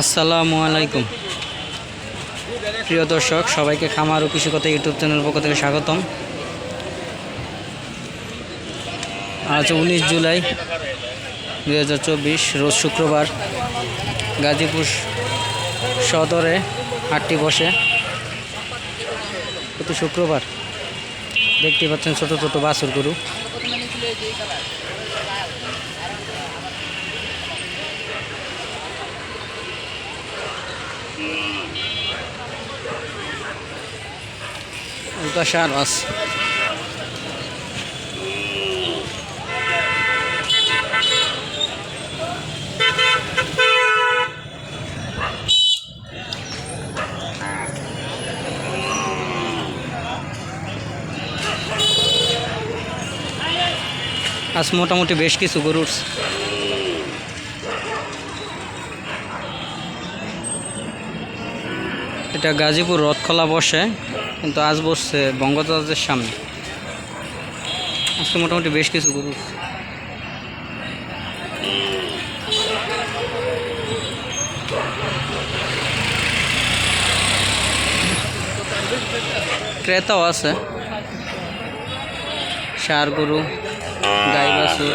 আসসালামু আলাইকুম। প্রিয় দর্শক, সবাইকে খামার ও কৃষিকতা ইউটিউব চ্যানেল পক্ষ থেকে স্বাগতম। আজ উনিশ জুলাই দুই হাজার চব্বিশ, রোজ শুক্রবার গাজীপুর সদরে হাটটি বসে। প্রতি শুক্রবার দেখতে পাচ্ছেন ছোট ছোট বাসুর গরু। ওই পাশে আরও আছে আজ মোটামুটি বেশ কিছু গরু এটা গাজীপুর রথখোলা বসে, কিন্তু আজ বসছে বঙ্গদাসের সামনে। আজকে মোটামুটি বেশ কিছু গরু। ক্রেতাও আছে। সার গরু, গাই বাছুর।